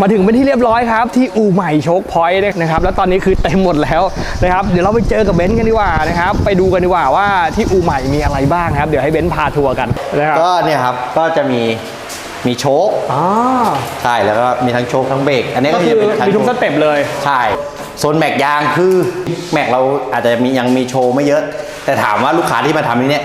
มาถึงเป็นที่เรียบร้อยครับ ที่อู่ใหม่โชคพอยต์นะครับ แล้วตอนนี้คือเต็มหมดแล้วนะครับ เดี๋ยวเราไปเจอกับเบนซ์กันดีกว่านะครับ ไปดูกันดีกว่าว่าที่อู่ใหม่มีอะไรบ้างครับ เดี๋ยวให้เบนซ์พาทัวร์กันนะครับก็เนี่ยครับก็จะมีมีโชคอ๋อใช่แล้วก็มีทั้งโชคทั้งเบรกอันนี้ก็ก็คืจะอเป็นทั้งมีทุกสเต็ปเลยใช่โซนแม็กยางคือแม็กเราอาจจะมียังมีโชว์ไม่เยอะ แต่ถามว่าลูกค้าที่มาทำนี่เนี่ย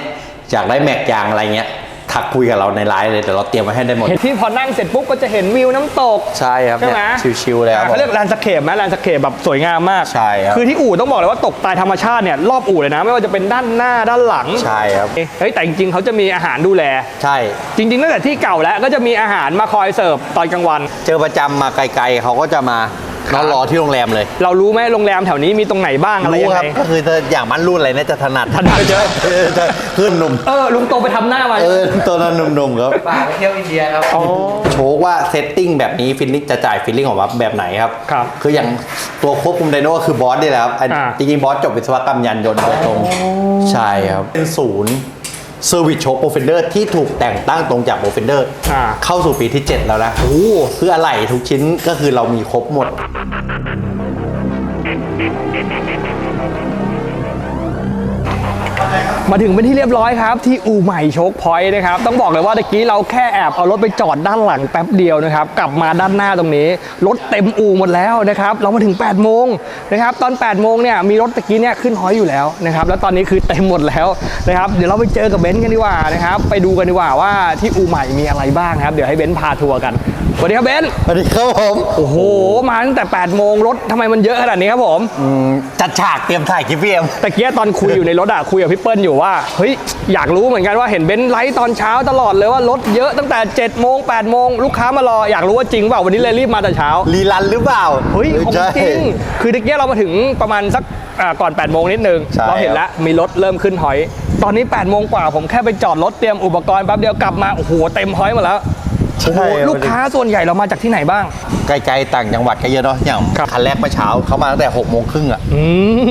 อยากได้แม็กยางอะไรเงี้ย ทักคุยกับเราในไลน์เลยเดี๋ยวเราเตรียมไว้ให้ได้หมด เห็นที่พอนั่งเสร็จปุ๊บก็จะเห็นวิวน้ำตก ใช่ครับใช่ไหมเนี่ยชิวๆเลยครับอ่าเขาเรียกแลนด์สเคปไหมแลนด์สเคปแบบสวยงามมากใช่ครับคือที่อู่ต้องบอกเลยว่าตกตายธรรมชาติเนี่ยรอบอู่เลยนะ ไม่ว่าจะเป็นด้านหน้าด้านหลังใช่ครับ เฮ้ยแต่จริงๆเขาจะมีอาหารดูแล ใช่ จริงๆตั้งแต่ที่เก่าแล้วก็จะมีอาหารมาคอยเสิร์ฟตอนกลางวัน เจอประจำมาไกลๆ เขาก็จะมา นอนรอที่โรงแรมเลย เรารู้ไหมโรงแรมแถวนี้มีตรงไหนบ้างอะไรรู้ยังคไงรับก็คือเธออย่างมันรุ่นอะไรเนี่ยจะถนัดถนัดเยอะเออจะขึ้นหนุ่ม เออลุงโตไปทำหน้ามาเออตัวนั้นหนุ่มๆครับ ป่าไปเที่ยวอินเดียครับอ๋อโชว์ว่าเซตติ้งแบบนี้ฟิลลิ่งจะจ่ายฟิลลิ่งออกมาแบบไหนครับ ครับคืออย่างตัวควบคุมไดโน่ก็คือบอสนี่แหละครับอันอ่า จริงๆบอสจบวิศวกรรมยานยนต์โดยตรง ใช่ครับ เป็นศูนย์ เซอร์วิสโชคโปรเฟนเดอร์ที่ถูกแต่งตั้งตรงจากโปรเฟนเดอร์อ่า เข้าสู่ปีที่ 7 แล้วนะโอ้คืออะไหล่ทุกชิ้นก็คือเรามีครบหมด มาถึงเป็นที่เรียบร้อยครับ ที่อูใหม่โชคพอยต์นะครับ ต้องบอกเลยว่าตะกี้เราแค่แอบเอารถไปจอดด้านหลังแป๊บเดียวนะครับ กลับมาด้านหน้าตรงนี้ รถเต็มอูหมดแล้วนะครับ เรามาถึง8ปดโมงนะครับตอน8ปดโมงเนี่ยมีรถตะกี้เนี่ยขึ้นฮอยอยู่แล้วนะครับ แล้วตอนนี้คือเต็มหมดแล้วนะครับ เดี๋ยวเราไปเจอกับเบนซ์กันดีกว่านะครับ ไปดูกันดีกว่าว่าที่อูใหม่มีอะไรบ้างครับ เดี๋ยวให้เบนซ์พาทัวร์กันสวัสดีครับเบนซ์สวัสดีครับผมโอ้โห มาตั้งแต่8ปดโมงรถทำไมมันเยอะขนาดนี้ครับผม อืมจัดฉากเตรียมถ่ายคลิปพี่เอ็มตะเกียตอนคุยอยู่ในรถอะคุยกับพี่เปิ้ลอยู่ว่าเฮ้ยอยากรู้เหมือนกันว่าเห็นเบนซ์ไลฟ์ตอนเช้าตลอดเลยว่ารถเยอะตั้งแต่7จ็ดโมงแปดโมงลูกค้ามารออยากรู้ว่าจริงเปล่าวันนี้เลยรีบมาแต่เช้ารีรันหรือเปล่าเฮ้ยของใช่จริงคือตะเกียเรามาถึงประมาณสักอ่าก่อน8ปดโมงนิดนึงใช่เราเห็นแล้วมีรถเริ่มขึ้นหอย ตอนนี้8ปดโมงกว่าผมแค่ไปจอดรถเตรียมอุปกรณ์แป๊บเดียวกลับมาโอ้โหเต็มหอยหมดแล้ว โอ้โหใช่รับลูกค้าส่วนใหญ่เรามาจากที่ไหนบ้าง ไกลๆต่างจังหวัดก็เยอะเนาะอย่างครับคันแรกเมื่อเช้าเขามาตั้งแต่6กโมงครึ่งอะอืม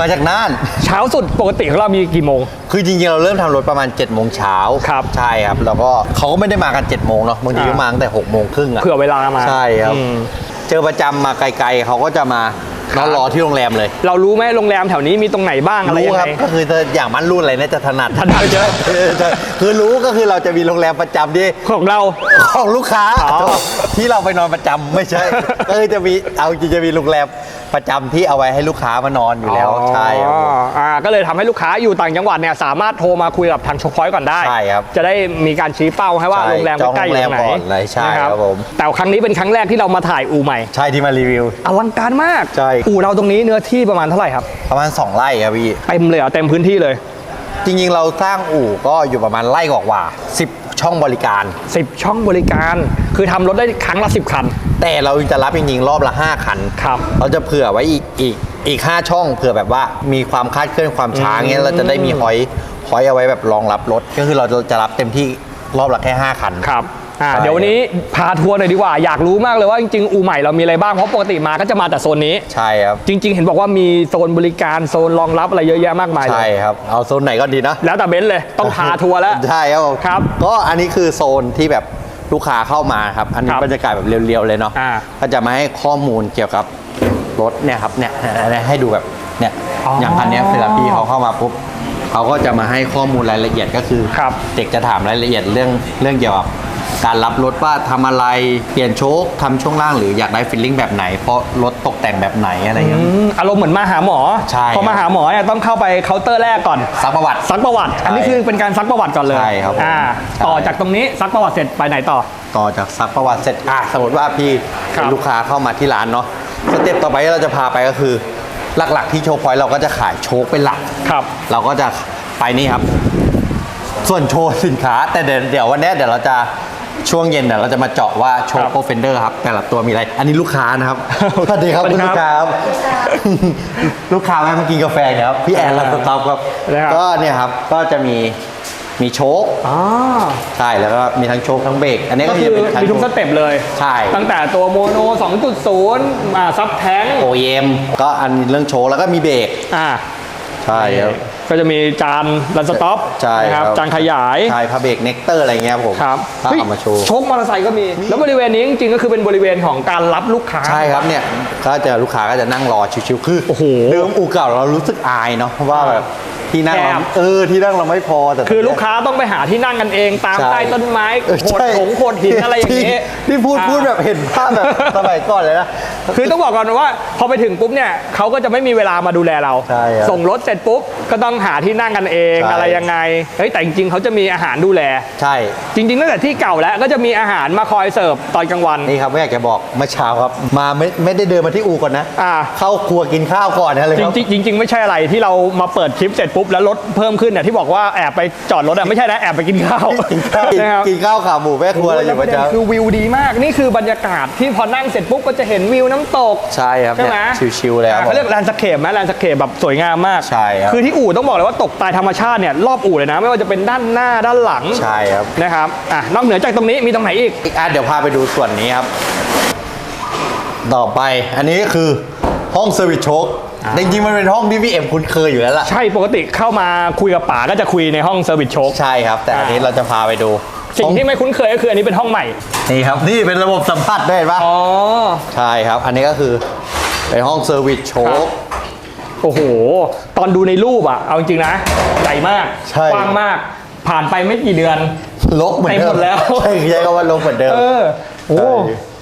มาจากน่าน เช้าสุดปกติของเรามีกี่โมง คือจริงๆเราเริ่มทำรถประมาณ7จ็ดโมงเช้าครับใช่ครับ แล้วก็เขาก็ไม่ได้มากัน7จ็ดโมงเนาะบางทีก็อ่ามมาตั้งแต่6กโมงครึ่งอะเผื่อเวลามาใช่ครับอืมเจอประจำมาไกลๆเขาก็จะมา นอนรอที่โรงแรมเลย เรารู้ไหมโรงแรมแถวนี้มีตรงไหนบ้างอะไรรู้ยังคไง รับก็คือเธออย่างมันรุ่นอะไรเนี่ยจะถนัดถนัดเยอะเออใช่คือรู้ก็คือเราจะมีโรงแรมประจำที่ ของเรา ของลูกค้าอ๋อที่เราไปนอนประจำไม่ใช่ ก็คือจะมีเอาจริงๆจะมีโรงแรมประจำที่เอาไว้ให้ลูกค้ามานอนอยู่แล้วใช่ครับผมอ๋ออ่าก็เลยทำให้ลูกค้าอยู่ต่างจังหวัดเนี่ยสามารถโทรมาคุยกับทางช็อปพอยต์ก่อนได้ใช่ครับจะได้มีการชี้เป้าให้ว่าใช่โรงแรมจองใกล้ๆอยู่ตรงไหนโรงแรมก่อนเลยใช่นะครับผม แต่ครั้งนี้เป็นครั้งแรกที่เรามาถ่ายอู่ใหม่ใช่ที่มารีวิว อลังการมากใช่ อู่เราตรงนี้เนื้อที่ประมาณเท่าไหร่ครับประมาณ 2 ไร่ครับพี่ เต็มเลยเหรอเต็มพื้นที่เลย จริงๆ เราสร้างอู่ก็อยู่ประมาณไร่กว่าๆสิบช่องบริการ 10 ช่องบริการ คือทำรถได้ครั้งละ 10 คัน แต่เราจะรับจริงๆรอบละ 5 คัน ครับเราจะเผื่อไว้อีกอีกอีก 5 ช่องเผื่อแบบว่ามีความคาดเคลื่อนความช้าเงี้ยเราจะได้มีหอยหอยเอาไว้แบบรองรับรถ ก็คือเราจะรับเต็มที่รอบละแค่ 5 คัน ครับอ่าใช่ เดี๋ยววันนี้พาทัวร์หน่อยดีกว่า อยากรู้มากเลยว่าจริงๆ อู่ใหม่เรามีอะไรบ้าง เพราะปกติมาก็จะมาแต่โซนนี้ ใช่ครับ จริง ๆ เห็นบอกว่ามีโซนบริการโซนรองรับอะไรเยอะแยะมากมายเลใช่ย ครับ เอาโซนไหนก็ดีนะ แล้วแต่เบนซ์เลยต้องพาทัวร์แล้ว ใช่ครับผมครับ ก็อันนี้คือโซนที่แบบ ลูกค้าเข้ามาครับอันนี้ครับบรรยากาศแบบเรียวๆเลยเนาะอ่าก็จะมาให้ข้อมูลเกี่ยวกับรถเนี่ยครับเนี่ยให้ดูแบบเนี่ยอ๋อออย่างคันเนี้ยเวลาพี่เขาเข้ามาปุ๊บเขาก็จะมาให้ข้อมูลรายละเอียดก็คือครับ เด็กจะถามรายละเอียดเรื่องเรื่องเกี่ยวกับ การรับรถว่าทำอะไรเปลี่ยนโชคทำช่วงล่างหรืออยากได้ฟิลลิ่งแบบไหน เพราะรถตกแต่งแบบไหนอะไรอย่างเงี้ยอืมอารมณ์เหมือนมาหาหมอใช่พอมาหาหมอเนี่ยต้องเข้าไปเคาน์เตอร์แรกก่อนซักประวัติซักประวัติ อันนี้คือเป็นการซักประวัติก่อนเลยใช่ครับผมอ่าใช่ต่อจากตรงนี้ซักประวัติเสร็จไปไหนต่อ ต่อจากซักประวัติเสร็จอะสมมติว่าพี่ครับเป็นลูกค้าเข้ามาที่ร้านเนาะสเต็ปต่อไปที่เราจะพาไปก็คือ หลักๆที่โชว์พอยต์เราก็จะขายโชคเป็นหลักครับ เราก็จะไปนี่ครับ ส่วนโชว์สินค้าแต่เดี๋ยวเดี๋ยววันเนี้ยเดี๋ยวเราจะ ช่วงเย็นเดี๋ยวเราจะมาเจาะว่าโชครัว์บโปรเฟนเดอร์ครับ แต่ละตัวมีอะไร อันนี้ลูกค้านะครับ สวัสดีครับสวัสคุดีณครับลูกค้าครับลูกค้าแวะมากินกาแฟเนี่ยครับ พี่แอนรันสต็อปครับนะครับ ก็เนี่ยครับ ก็จะมีมีโชคอ๋อใช่แล้วก็มีทั้งโชคทั้งเบรก อันนี้ก็ก็คืจะอเป็นทั้งมีทุกสเต็ปเลย ใช่ ตั้งแต่ตัวโมโน 2.0อ่าซับแท้ง OEM ก็อันเรื่องโชว์แล้วก็มีเบรก อ่า ใช่ครับ ก็จะมีจานรันสต็อปใช่นะครับจานขยายใช่พาเบรกเน็กเตอร์อะไรเงี้ยครับผมครับถ้าเฮ้ยเอามาโชว์โชคมอเตอร์ไซค์ก็มี แล้วบริเวณนี้จริงๆก็คือเป็นบริเวณของการรับลูกค้าใช่ครับเนี่ยก็จะลูกค้าก็จะนั่งรอชิวๆคือโอ้โหเดิมอู่เก่าเรารู้สึกอายเนาะเพราะว่าแบบ ที่นั่งเราแคบ เออที่นั่งเราไม่พอแต่คือลูกค้าต้องไปหาที่นั่งกันเองตามใช่ใต้ต้นไม้เออโขดใช่หงโขดหินอะไรอย่างนี้ที่ที่พูดอ่าพูดแบบเห็นภาพแบบสมัยก่อนเลยนะ คือต้องบอกก่อนว่า พอไปถึงปุ๊บเนี่ยเขาก็จะไม่มีเวลามาดูแลเรา ใช่ครับส่งรถเสร็จปุ๊บก็ต้องหาที่นั่งกันเองใช่ อะไรยังไงเฮ้ยแต่จริงๆเขาจะมีอาหารดูแล ใช่ จริงๆตั้งแต่ที่เก่าแล้วก็จะมีอาหารมาคอยเสิร์ฟตอนกลางวัน นี่ครับไม่อยากจะบอกเมื่อเช้าครับ มาไม่ไม่ได้เดินมาที่อู่ก่อนนะอ่า เข้าครัวกินข้าวก่อนนะเลยจครับ ริงๆจริงๆไม่ใช่อะไรที่เรามาเปิดคลิปเสร็จปุ๊บแล้วรถเพิ่มขึ้นเนี่ยที่บอกว่าแอบไปจอดรถอะไม่ใช่นะแอบไปกินข้าวกินข้าวนะครับ กินข้าวขาหมูแม่ครัวอะไรอยู่แล้วปประระเด็นจำคือวิวดีมากนี่คือบรรยากาศที่พอนั่งเสร็จปุ๊บก็จะเห็นวิวน้ำตก ใช่ครับใช่ไหม เนี่ยชิวๆเลยครับอ่าเขาเรียกแลนด์สเคปไหมแลนด์สเคปแบบสวยงามมาก ใช่ครับ คือที่อู่ต้องบอกเลยว่าตกตายธรรมชาติเนี่ยรอบอู่เลยนะ ไม่ว่าจะเป็นด้านหน้าด้านหลังใช่ครับนะครับอะนอกเหนือจากตรงนี้มีตรงไหนอีก อีกอันเดี๋ยวพาไปดูส่วนนี้ครับ ต่อไปอันนี้ก็คือห้องเซอร์วิสโชค จริงๆมันเป็นห้องที่พี่เอ็มคุ้นเคยอยู่แล้วล่ะ ใช่ปกติเข้ามาคุยกับป๋าก็จะคุยในห้องเซอร์วิสโชค ใช่ครับ แต่อันนี้อ่าเราจะพาไปดูสิ่งที่ไม่คุ้นเคยก็คืออันนี้เป็นห้องใหม่ นี่ครับ นี่เป็นระบบสัมผัสได้เห็นปะอ๋อ ใช่ครับ อันนี้ก็คือเป็นห้องเซอร์วิสโชครัคบโอ้โห ตอนดูในรูปอะเอาจริงๆนะ ใหญ่มากใช่กว้างมาก ผ่านไปไม่กี่เดือนลกเหมือนเดิเต็มหมมดแล้ว ใช่ใช้คำว่าลกเหมือนเดิม เออ โอ้ใช่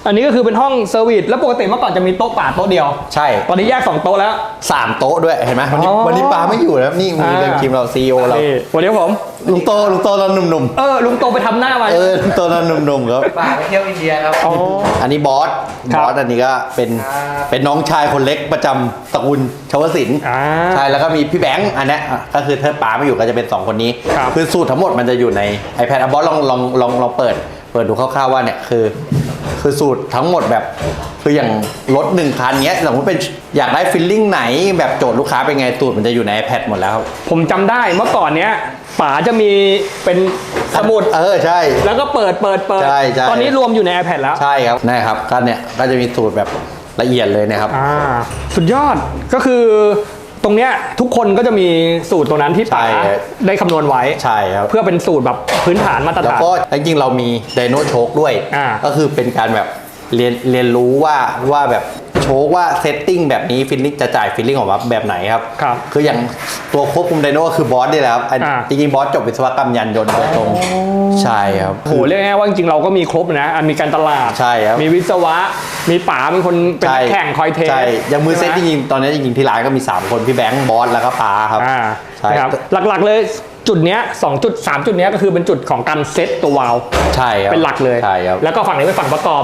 อันนี้ก็คือเป็นห้องเซอร์วิสแล้วปกติเมื่อก่อนจะมีโต๊ะป่าโต๊ะเดียว ใช่ ตอนนี้แยกสองโต๊ะแล้ว สามโต๊ะด้วยเห็นไหมวันนี้อ๋อวันนี้ปาไม่อยู่แล้วนี่มีอ่าเรื่องทีมเราซีโอเรานี่วันนี้ผม ลุงโตลุงโตตอนหนุ่มเออลุงโตไปทำหน้ามาๆเออลุงโตตอนหนุ่มๆครับ ป่าไปเที่ยวอินเดียครับ อ๋อ อันนี้บอสครับบอสอันนี้ก็เป็นครับ เป็นน้องชายคนเล็กประจำตระกูลชวศิลป์อ่าใช่แล้วก็มีพี่แบงค์อันเนี้ยอะก็คือเธอป๋าไม่อยู่ก็จะเป็น 2 คนนี้ครับอสูตรทั้งหมดมันจะอยู่ใน iPad อะบอสลองลองลองลองเปิด เปิดดูคร่าวๆว่าเนี่ยคือ คือสูตรทั้งหมดแบบ คืออย่างรถหนึ่งคันเนี้ยสมมติเป็นอยากได้ฟิลลิ่งไหน แบบโจทย์ลูกค้าเป็นไงสูตรมันจะอยู่ใน iPad หมดแล้วครับผมจำได้เมื่อก่อนเนี้ยป๋าจะมีเป็นสมุด เออใช่ แล้วก็เปิดเปิดเปิด ใช่ใช่ ตอนนี้รวมอยู่ใน iPad แล้ว ใช่ครับนะครับก็เนี่ยก็จะมีสูตรแบบละเอียดเลยนะครับ อ่า สุดยอดก็คือ ตรงเนี้ยทุกคนก็จะมีสูตรตรงนั้นที่ป๋าใช่ครับได้คำนวณไว้ ใช่ครับ เพื่อเป็นสูตรแบบพื้นฐานมาตรแล้วฐาน ก็จริงๆเรามีไดโนโชคด้วย อ่าก็คือเป็นการแบบเรียนเรียนรู้ว่าว่าแบบ โชคว่าเซตติ้งแบบนี้ฟิลลิ่งจะจ่ายฟิลลิ่งออกมาแบบไหนครับครับคืออย่างตัวควบคุมไดโนก็คือบอสนี่แหละครับอันอ่า จริงๆบอสจบวิศวกรรมยานยนต์โดยตรงใช่ครับโหเรียกง่ายๆว่าจริงๆเราก็มีครบนะอะมีการตลาด ใช่ครับ มีวิศวะ มีป๋าเป็นคนเป็นนักแข่งคอยเทสใช่อย่างมือเซตจใช่ไหริงๆตอนนี้จริงๆที่ร้านก็มี 3 คน พี่แบงค์บอสแล้วก็ปาครับ อ่าใช่นะครับหลักๆเลย จุดเนี้ยสองจุดสามจุดเนี้ยก็คือเป็นจุดของการเซตตัววาล์วใช่ครับเป็นหลักเลยใช่ครับแล้วก็ฝั่งนี้เป็นฝั่งประกอบ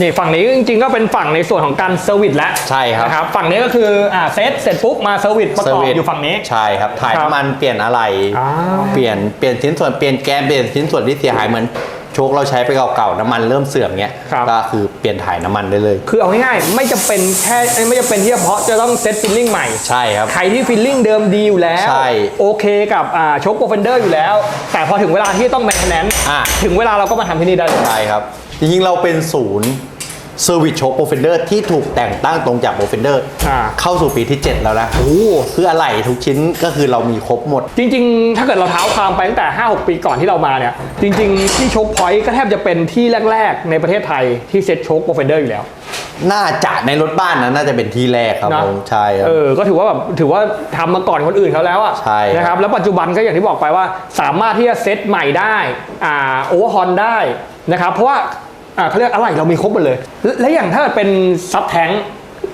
นี่ฝั่งนี้จริงๆก็เป็นฝั่งในส่วนของการเซอร์วิสแล้วใช่ครับนะครับฝั่งนี้ก็คืออ่าเซตเสร็จปุ๊บมาเซอร์วิสประกอบอยู่ฝั่งนี้ใช่ครับถ่ายครับน้ำมันเปลี่ยนอะไรอ่าเปลี่ยนเปลี่ยนชิ้นส่วนเปลี่ยนแกนเปลี่ยนชิ้นส่วนที่เสียหายเหมือน โชคเราใช้ไปเก่าๆน้ำมันเริ่มเสื่อมเงี้ยครับ ก็คือเปลี่ยนถ่ายน้ำมันได้เลย คือเอาง่ายๆ ไม่จำเป็นแค่เอ้ยไม่จำเป็นที่เฉพาะจะต้องเซตฟิลลิ่งใหม่ ใช่ครับ ใครที่ฟิลลิ่งเดิมดีอยู่แล้ว ใช่โอเคกับอ่าโชคโปรเฟนเดอร์อยู่แล้ว แต่พอถึงเวลาที่ต้องแมนเทนแนนอ่า ถึงเวลาเราก็มาทำที่นี่ได้เลย ใช่ครับ จริงๆเราเป็นศูนย์ เซอร์วิสโชคโปรเฟนเดอร์ที่ถูกแต่งตั้งตรงจากโปรเฟนเดอร์อ่า เข้าสู่ปีที่ 7 แล้วนะโอ้คืออะไรทุกชิ้นก็คือเรามีครบหมด จริงๆ ถ้าเกิดเราเท้าความไปตั้งแต่ 5-6 ปีก่อนที่เรามาเนี่ย จริงๆ ที่โชคพอยต์ก็แทบจะเป็นที่แรก ๆ ในประเทศไทยที่เซ็ตโชคโปรเฟนเดอร์อยู่แล้ว น่าจะในรถบ้านนะน่าจะเป็นที่แรกครับนะผมใช่ครับ เออ ก็ถือว่าแบบถือว่าทำมาก่อนคนอื่นเขาแล้วอะใช่ครับ นะครับ แล้วปัจจุบันก็อย่างที่บอกไปว่าสามารถที่จะเซ็ตใหม่ได้ อ่าโอเวอร์ฮอนได้นะครับ เพราะว่า อ่าเขาเรียกอะไรเรามีครบหมดเลย และและอย่างถ้าเกิดเป็นซับแทง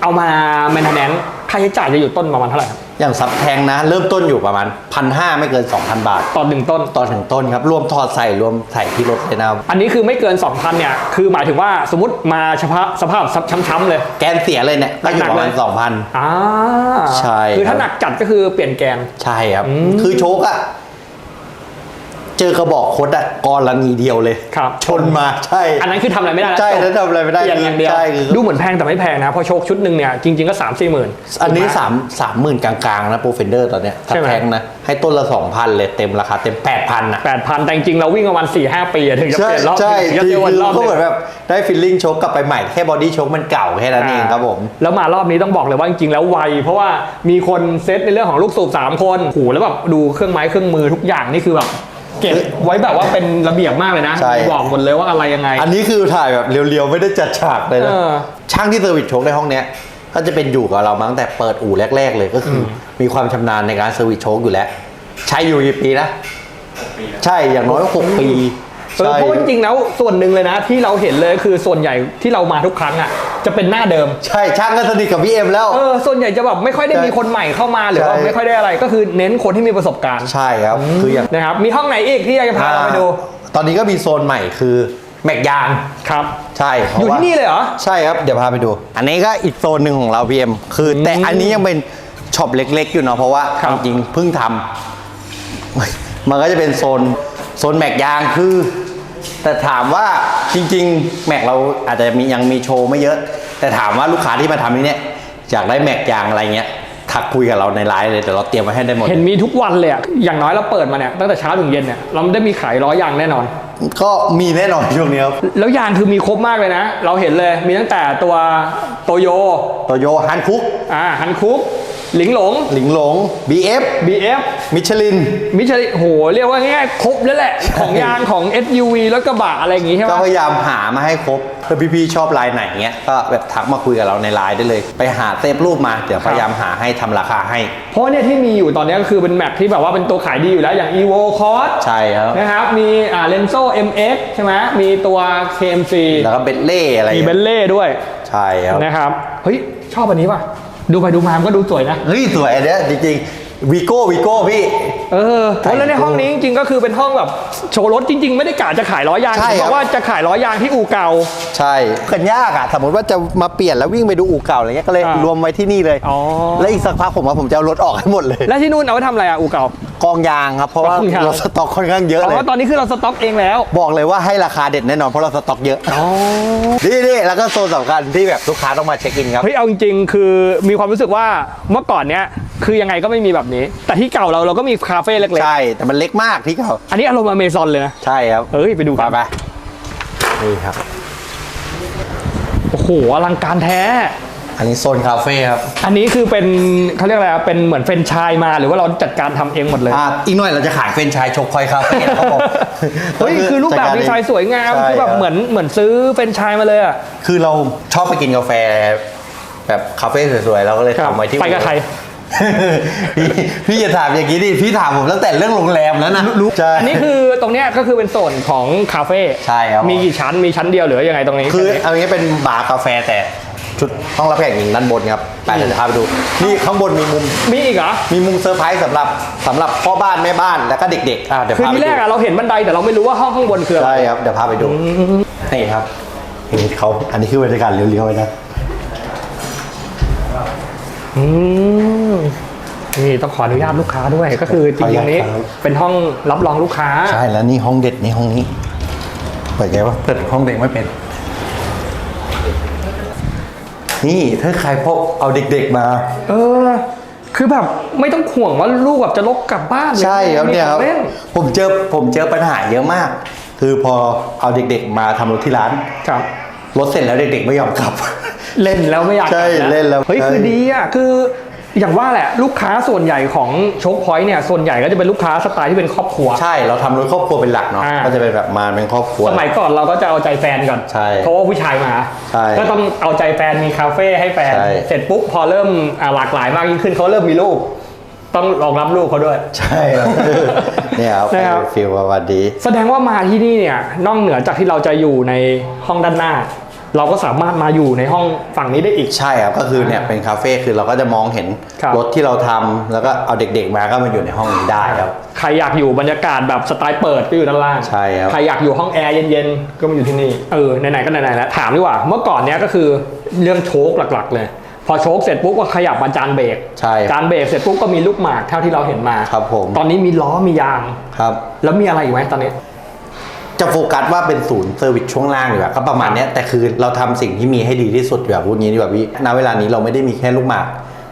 เอามาแมนเทนแนนค่าใช้จ่ายจะอยู่ต้นประมาณเท่าไหร่ครับอย่างซับแทงนะ เริ่มต้นอยู่ประมาณพันห้าไม่เกิน 2,000 บาท ต่อหนึ่งต้นต่อถึงต้นครับ รวมถอดใส่รวมใส่ที่รถเลยนะครับอันนี้คือไม่เกิน 2,000 เนี่ย คือหมายถึงว่าสมมติมาเฉพาะสภาพช้ำๆเลย แกนเสียเลยเนี่ยก็อยู่ประมาณหนักๆเลยสองพันอ่าใช่คือครัถ้าบหนักจัดก็คือเปลี่ยนแกนใช่ครับอืมคือโชคอะ เจอกระบอกคดอะกรณีเดียวเลยครับชนมาใช่ อันนั้นคือทำอะไรไม่ได้แล้วใช่จบแล้วทำอะไรไม่ได้เปลี่ยนอย่างเดียวใช่คือดูเหมือนแพงแต่ไม่แพงนะเพราะโชคชุดหนึ่งเนี่ยจริงๆก็3 4หมื่นอันนี้สามสามหมื่นกลางๆนะโปรเฟนเดอร์ตอนเนี้ยถ้าใช่ไหมแพงนะให้ต้นละสองพันเลยเต็มราคาเต็มแปดพันอะแปดพันแต่จริงๆเราวิ่งประมาณ4ี่ห้าปีอะถึงจะเปใช่ลี่ยนรอบใช่ถึงจะคือเจอวันรอบหก็นึ่เหมือนงแบบได้ฟิลลิ่งโชคกลับไปใหม่แค่บอดี้โชคมันเก่าแค่นั้นเองครับผมแล้วมารอบนี้ต้องบอกเลยว่าจริงๆแล้วไวเพราะว่ามีคนเซตในเรื่องของลูกสูบ3คนโอ้โหแล้วแบบดูเครื่องไม้เครื่องมือทุกอย่างนี่คือแบบ เก็บไว้แบบว่าเป็นระเบียบมากเลยนะ ใช่ บอกหมดเลยว่าอะไรยังไง อันนี้คือถ่ายแบบเรียวๆ ไม่ได้จัดฉากเลยนะเออ ช่างที่เซอร์วิสโชคในห้องเนี้ยก็จะเป็นอยู่กับเรามาตั้งแต่เปิดอู่แรก ๆ เลยก็คืออมีความชำนาญในการเซอร์วิสโชคอยู่แล้ว ใช้อยู่กี่ปีนะใช่อย่างน้อยหกปี เออใช่ เพราะว่าจริงๆแล้วส่วนหนึ่งเลยนะ ที่เราเห็นเลยคือส่วนใหญ่ที่เรามาทุกครั้งอะ จะเป็นหน้าเดิม ใช่ช่างก็สนิทกับพี่เอ็มแล้ว เออส่วนใหญ่จะแบบไม่ค่อยได้ใช่มีคนใหม่เข้ามาหรือว่าใช่ ไม่ค่อยได้อะไร ก็คือเน้นคนที่มีประสบการณ์ใช่ครับคืออย่างนะครับมีห้องไหนอีกที่อยากจะพาเราไปดูตอนนี้ก็มีโซนใหม่คือแม็กยาง ครับ ใช่เพราะอยู่ว่าที่นี่เลยเหรอ ใช่ครับ เดี๋ยวพาไปดู อันนี้ก็อีกโซนหนึ่งของเราพีเอ็มคือแต่อืมอันนี้ยังเป็นช็อปเล็ก ๆ อยู่เนาะเพราะว่าครับ จริงๆเพิ่งทำ มันก็จะเป็นโซนโซนแม็กยางคือ แต่ถามว่าจริง ๆ แม็กเราอาจจะมียังมีโชว์ไม่เยอะ แต่ถามว่าลูกค้าที่มาทำนี่เนี่ยอยากได้แม็กยางอะไรเงี้ยทักคุยกับเราในไลน์เลยเดี๋ยวเราเตรียมไว้ให้ได้หมด เห็นมีทุกวันเลยอะอย่างน้อยเราเปิดมาเนี่ยตั้งแต่เช้าถึงเย็นเนี่ยเราไม่ได้มีขายล้อยางแน่นอน ก็มีแน่นอนช่วงนี้ครับ แล้วยางคือมีครบมากเลยนะ เราเห็นเลยมีตั้งแต่ตัวโตโย โตโยฮันคุกอ่าฮันคุก หลิงหลง หลิงหลง BF BF มิชลิน มิชลินโห เรียกว่าง่ายๆครบแล้วแหละ ของยางของ SUV แล้วกระบะอะไรอย่างงี้ใช่ไหก็มพยายามหามาให้ครบถ้าพี่ๆชอบลายไหนเงี้ย ก็แบบทักมาคุยกับเราในไลน์ได้เลย ไปหาเซฟรูปมา เดี๋ยวพยายามหาให้ทำราคาให้ เพราะเนี่ยที่มีอยู่ตอนนี้ก็คือเป็นแม็กที่แบบว่าเป็นตัวขายดีอยู่แล้วอย่าง Evo Cross ใช่ครับ นะครับ มีอ่า Lenso MX ใช่ไหมมีตัว KMC แล้วก็เบนเล่อะไรมีเบลเล่ด้วยใช่ครับนะครับ เฮ้ย ชอบอันนี้ป่ะ ดูไปดูมามันก็ดูสวยนะ เฮ้ยสวยอันเนี้ยจริงๆวีโก้วีโก้พี่ เออแล้วในห้องนี้จริงๆก็คือเป็นห้องแบบโชว์รถจริง ๆ ไม่ได้กะจะขายล้อยางใช่ครับเพราะว่าจะขายล้อยางที่อู่เก่า ใช่กันยากอะสมมติว่าจะมาเปลี่ยนแล้ววิ่งไปดูอู่เก่าอะไรเงี้ยก็เลยอ่ารวมไว้ที่นี่เลย อ๋อ แล้วอีกสักพักผมว่าผมจะเอารถออกให้หมดเลย และที่นู่นเอาไว้ทำอะไรอะอู่เก่า กองยางครับเพราะว่ากองยาง เราสต็อกค่อนข้างเยอะเพเลยราะว่าตอนนี้คือเราสต็อกเองแล้ว บอกเลยว่าให้ราคาเด็ดแน่นอนเพราะเราสต็อกเยอะอ๋อนี่นี่แล้วก็โซนสำคัญที่แบบลูกค้าต้องมาเช็คอินครับ เฮ้ยเอาจริงๆ คือมีความรู้สึกว่าเมื่อก่อนเนี้ยคือยังไงก็ไม่มีแบบนี้ แต่ที่เก่าเราเราก็มีคาเฟ่เล็กใช่แต่มันเล็กมากที่เขาๆ อันนี้อารมณ์อเมซอนเลยนะ ใช่ครับเฮ้ยไปดูไปกันไปนี่ครับ โอ้โหอลังการแท้ อันนี้โซนคาเฟ่ครับ อันนี้คือเป็นเขาเรียกอะไรอะเป็นเหมือนเฟรนไชายมาหรือว่าเราจัดการทำเองหมดเลย อ่าอีกหน่อยเราจะขายเฟรนไชส์ชกคอยคาเฟ่ครับผม เฮ้ยคือรูปแบบดีไซน์สวยงามใช่คือแบบเหมือนเหมือนซื้อเฟรนไชายมาเลยอะคือเราชอบไปกินกาแฟ แบบคาเฟ่สวยๆเราก็เลยครับทำไว้ที่ไปกับใคร พี่พี่อย่าถามอย่างนี้ดิพี่ถามผมตั้งแต่เรื่องโรงแรมแล้วนะใช่ อันนี้คือตรงเนี้ยก็คือเป็นโซนของคาเฟ่ใช่ครับมีกี่ชั้นมีชั้นเดียวหรือยังไงตรงนี้คือเอางี้เป็นบาร์กาแฟแต่ ชุดห้องรับแขกหญิงด้านบนครับไปเดี๋ยวจะพาไปดู นี่ข้างบนมีมุม มีอีกเหรอ มีมุมเซอร์ไพรส์สำหรับสำหรับพ่อบ้านแม่บ้านแล้วก็เด็กๆอะเดี๋ยวคือพาไปที่ดูแรกอะเราเห็นบันไดแต่เราไม่รู้ว่าห้องข้างบนคืออะไร ใช่ครับเดี๋ยวพาไปดูนี่ครับนี่เขาอันนี้คือบรรยากาศเลี้ยวๆไว้นะ อืมนี่ต้องขออนุญาตลูกค้าด้วย ก็คือจริงๆนี้เป็นห้องรับรองลูกค้า ใช่แล้วนี่ห้องเด็ดนี่ห้องนี้ เปิดไงวะเปิดห้องเด็กไม่เป็น นี่ถ้าใครพกเอาเด็กๆมา เออ คือแบบไม่ต้องห่วงว่าลูกแบบจะลกกลับบ้านเลยใช่ครับเนี่ยครับมีของเล่นผมเจอผมเจอปัญหาเยอะมาก คือพอเอาเด็กๆมาทำรถที่ร้านครับรถเสร็จแล้วเด็กๆไม่ยอมกลับ เล่นแล้วไม่อยากกใช่บะเล่นแล้วเฮ้ยใช่คือดีอะคือ อย่างว่าแหละลูกค้าส่วนใหญ่ของโชคพอยต์เนี่ยส่วนใหญ่ก็จะเป็นลูกค้าสไตล์ที่เป็นครอบครัว ใช่เราทำรถครอบครัวเป็นหลักเนาะอ่า ก็จะเป็นแบบมาเป็นครอบครัว สมัยก่อนเราก็จะเอาใจแฟนก่อนใช่เพราะว่าผู้ชายมาใช่ก็ต้องเอาใจแฟนมีคาเฟ่ให้แฟน ใช่ เสร็จปุ๊บพอเริ่มอ่าหลากหลายมากยิ่งขึ้นเขาเริ่มมีลูก ต้องรองรับลูกเขาด้วย ใช่ครับ เนี่ยครับนะครับ ฟิลประมาณนี้ แสดงว่ามาที่นี่เนี่ยนอกเหนือจากที่เราจะอยู่ในห้องด้านหน้า เราก็สามารถมาอยู่ในห้องฝั่งนี้ได้อีก ใช่ครับก็คือเนี่ยเป็นคาเฟ่คือเราก็จะมองเห็นครับ รถที่เราทำแล้วก็เอาเด็กๆมาก็มาอยู่ในห้องนี้ได้ครับ ใครอยากอยู่บรรยากาศแบบสไตล์เปิดก็อยู่ด้านล่างใช่ครับ ใครอยากอยู่ห้องแอร์เย็นๆก็มาอยู่ที่นี่เออไหนๆก็ไหนๆแล้วถามดีกว่าเมื่อก่อนเนี้ยก็คือเรื่องโชคหลักๆ เลยพพอโชคเสร็จปุ๊บก็ขยับมาจานเบรกใช่จานเบรกเสร็จปุ๊บก็มีลูกหมากเท่าที่เราเห็นมาครับผม ตอนนี้มีล้อมียาง ครับ แล้วมีอะไรอีกไหมตอนนี้ จะโฟกัสว่าเป็นศูนย์เซอร์วิสช่วงล่างดีกว่าก็ประมาณเนี้ยแต่คือเราทำสิ่งที่มีให้ดีที่สุดแบบพูดงี้ดีกว่าพี่ณเวลานี้เราไม่ได้มีแค่ลูกหมาก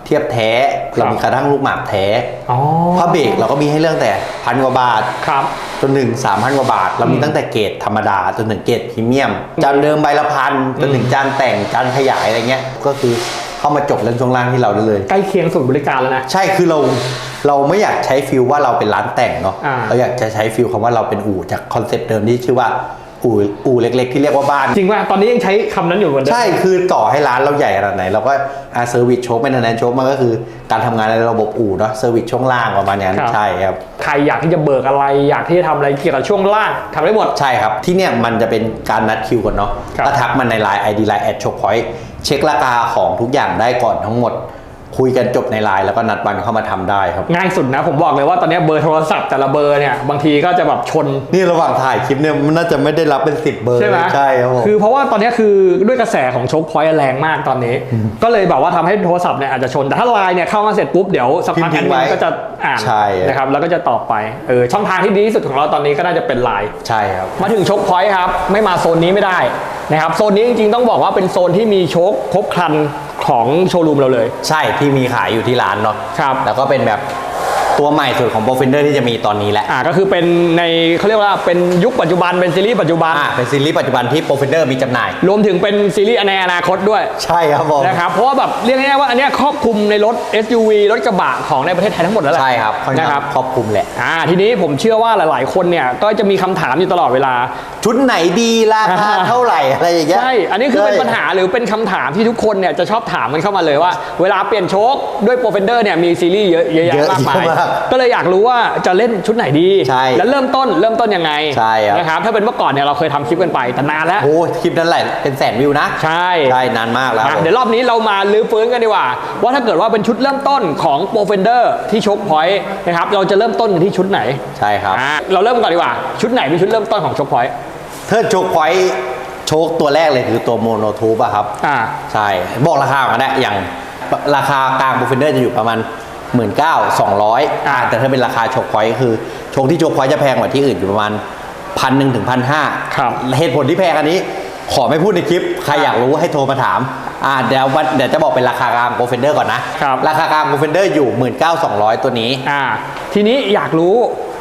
เทียบแท้เรามีกระทั่งลูกหมากแท้อ๋อผ้าเบรกเราก็มีให้เรื่องแต่พันกว่าบาทครับจนถึงสามพันกว่าบาท เรามีอืมตั้งแต่เกรดธรรมดาจนถึงเกรดพรีเมียมจานเดิมใบละพันจนถึงจานแต่งจานขยายอะไรเงี้ยก็คือ เข้ามาจบเรื่องช่วงล่างที่เราได้เลย ใกล้เคียงศูนย์บริการแล้วนะ ใช่คือเราเราไม่อยากใช้ฟิลว่าเราเป็นร้านแต่งเนาะอ่า เราอยากจะใช้ฟิลคำว่าเราเป็นอู่จากคอนเซ็ปต์เดิมที่ชื่อว่าอู่อู่เล็ก ๆ ที่เรียกว่าบ้าน จริงว่าตอนนี้ยังใช้คำนั้นอยู่เหมือนเดิม ใช่คือต่อให้ร้านเราใหญ่ขนาดไหน เราก็อาเซอร์วิสโชคเป็นแนนโชคมันก็คือการทำงานในระบบอู่เนาะเซอร์วิสช่วงล่างประมาณนั้นครับ ใช่ครับ ใครอยากที่จะเบิกอะไร อยากที่จะทำอะไรเกี่ยวกับช่วงล่างทำได้หมด ใช่ครับ ที่เนี่ยมันจะเป็นการนัดคิวก่อนเนาะครับก็ทักมันในไลน์ ID ไลน์แอดโชคพอยต์ เช็คราคาของทุกอย่างได้ก่อนทั้งหมด คุยกันจบในไลน์แล้วก็นัดวันเข้ามาทำได้ครับ ง่ายสุดนะ ผมบอกเลยว่าตอนนี้เบอร์โทรศัพท์แต่ละเบอร์เนี่ยบางทีก็จะแบบชน นี่ระหว่างถ่ายคลิปเนี่ยมันน่าจะไม่ได้รับเป็นสิบเบอร์ใช่ไหมใช่ครับผม คือเพราะว่าตอนนี้คือด้วยกระแสของโชคพอยต์แรงมากตอนนี้ ก็เลยแบบว่าทำให้โทรศัพท์เนี่ยอาจจะชน แต่ถ้าไลน์เนี่ยเข้ามาเสร็จปุ๊บเดี๋ยวสักพักพิแอมพ์ดไว้มินก็จะอ่านใช่ นะครับแล้วก็จะตอบไปเออช่องทางที่ดีที่สุดของเราตอนนี้ก็น่าจะเป็นไลน์ ใช่ครับ มาถึงโชคพอยต์ครับ ไม่มาโซนนี้ไม่ได้ นะครับโซนนี้จริงๆต้องบอกว่าเป็นโซนที่มีโชคครบครันของโชว์รูมเราเลย ใช่ที่มีขายอยู่ที่ร้านเนาะครับ แล้วก็เป็นแบบ ตัวใหม่สุดของ p r o f e n d e r ที่จะมีตอนนี้แหละอ่าก็คือเป็นในเขาเรียกว่าเป็นยุคปัจจุบันเป็นซีรีส์ปัจจุบัน อ่าเป็นซีรีส์ปัจจุบันที่ p r o f e n d e r มีจำหน่าย รวมถึงเป็นซีรีส์ในอนาคตด้วยใช่ครับผมนะครับเพราะว่าแบบเรียกง่ายๆว่าอันเนี้ยครอบคลุมในรถ SUV รถกระบะของในประเทศไทยทั้งหมดแล้วแหละ ใช่ครับค่อนนะคข้ารังบครอบคลุมแหละ อ่าทีนี้ผมเชื่อว่าหลาย ๆ คนเนี่ยก็จะมีคำถามอยู่ตลอดเวลา ชุดไหนดีราคาเท่าไหร่อะไรอย่างเงี้ยใช่ อันนี้คือเป็นปัญหาหรือเป็นคำถามที่ทุกคนเนี่ยจะชอบถามกันเข้ามาเลยว่า เวลาเปลี่ยนโชคด้วยโปรเฟนเดอร์เนี่ยมีซีรีส์เยอะเยอะแยะเยอะมากมายเยอะมากก็เลยอยากรู้ว่าจะเล่นชุดไหนดี ใช่แล้วเริ่มต้นเริ่มต้นยังไงใช่ครับ นะครับ ถ้าเป็นเมื่อก่อนเนี่ยเราเคยทำคลิปกันไปแต่นานแล้ว โอ้คลิปนั้นแหละเป็นแสนวิวนะใช่ ใช่นานมากแล้ว อะเดี๋ยวรอบนี้เรามาลื้อฟื้นกันดีกว่า ว่าถ้าเกิดว่าเป็นชุดเริ่มต้นของโปรเฟนเดอร์ที่ชกพอยต์นะครับเราจะเริ่มต้นกันที่ชุดไหนใช่ครับ อะเราเริ่มก่อนดีกว่า ชุดไหนเป็นชุดเริ่มต้นของชกพอยต์เทิร์นโชคพอยต์โชคตัวแรกเลยคือตัวโมโนทูบอะครับ อ่า ใช่ บอกราคาก่อนได้อย่างราคากลาง p r o f e n d e r จะอยู่ประมาณ 1 9 9 2 0 0อ่าแต่ถ้าเป็นราคาโชคพอยต์ก็คือโชคที่โชคพอยต์จะแพงกว่าที่อื่นอยู่ประมาณพันหนึ่งถึงพันห้าครับเหตุผลที่แพงอันนี้ ขอไม่พูดในคลิป ใครอยากรู้ให้โทรมาถามอ่าเดี๋ยววันเดี๋ยวจะบอกเป็นราคากลาง p r o f e n d e r ก่อนนะครับราคากลาง p r o f e n d e r อยู่ 19,200 ตัวนี้อ่าทีนี้อยากรู้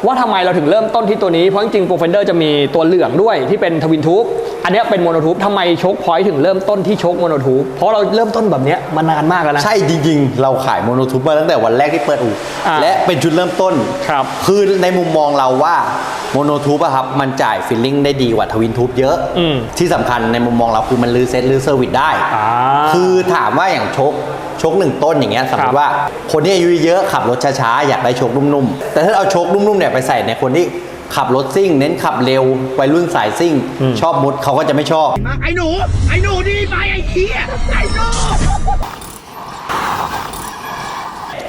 ว่าทำไมเราถึงเริ่มต้นที่ตัวนี้ เพราะจริงๆโปรเฟนเดอร์จะมีตัวเหลืองด้วยที่เป็นทวินทูบ อันเนี้ยเป็นโมโนทูบทำไมโชคพอยต์ถึงเริ่มต้นที่โชคโมโนทูบเพราะเราเริ่มต้นแบบเนี้ยมานานมากแล้วนะ ใช่จริงๆ เราขายโมโนทูบมาตั้งแต่วันแรกที่เปิดอู่อ่าและเป็นจุดเริ่มต้นครับคือในมุมมองเราว่าโมโนทูบอะครับมันจ่ายฟิลลิ่งได้ดีกว่าทวินทูบเยอะอืมที่สำคัญในมุมมองเราคือมันรื้อเซ็ตรื้อเซอร์วิสได้ อ่าคือถามว่าอย่างโชคโชคหนึ่งต้นอย่างเงี้ยสมมครัติบว่าคนที่อายุเยอะขับรถช้าๆอยากได้โชคนุ่มๆ แต่ถ้าเอาโชคนุ่มๆเนี่ยไปใส่ในคนที่ ขับรถซิ่ง เน้นขับเร็ววัยรุ่นสายซิ่ง ชอบมุดเขาก็จะไม่ชอบ ไอ้หนู ไอ้หนูดีไปไอ้เหี้ยไอ้หนู